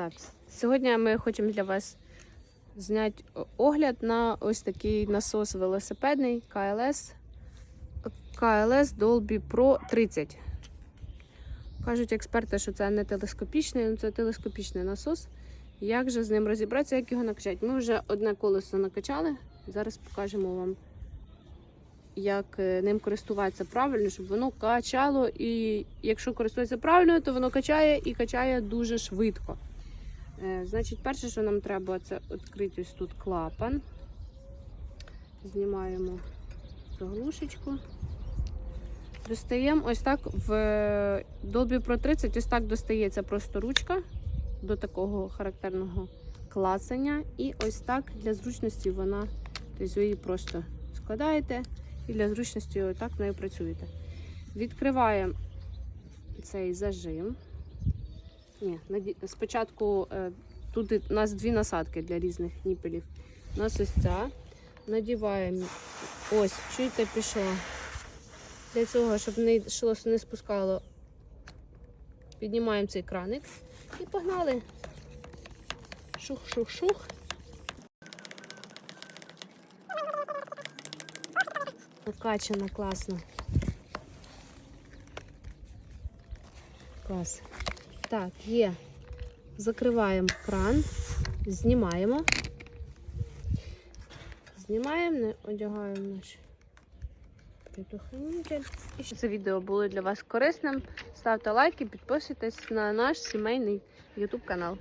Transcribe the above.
Так, сьогодні ми хочемо для вас зняти огляд на ось такий насос велосипедний KLS KLS Dolby Pro 30. Кажуть експерти, що це не телескопічний, ну це телескопічний насос. Як же з ним розібратися, як його накачати? Ми вже одне колесо накачали. Зараз покажемо вам, як е, ним користуватися правильно, щоб воно качало. І якщо користуватися правильно, то воно качає і качає дуже швидко. Е, Значить, перше, що нам треба, це відкрити ось тут клапан. Знімаємо заглушечку. Достаємо ось так в е, Dolby Pro 30, ось так достається просто ручка до такого характерного клацання. І ось так для зручності вона, тобто ви її просто складаєте і для зручності отак нею працюєте. Відкриваємо цей зажим. Ні, спочатку е, тут у нас дві насадки для різних ніпелів. У нас ось ця. Надіваємо. Ось, чуєте, пішла. Для цього, щоб не йшло, не спускало, піднімаємо цей краник і погнали. Шух-шух-шух. Накачано класно. Клас. Так, є. Закриваємо кран, знімаємо. Знімаємо, не одягаємо наш предохранитель. І щоб це відео було для вас корисним, ставте лайки, підписуйтесь на наш сімейний YouTube канал.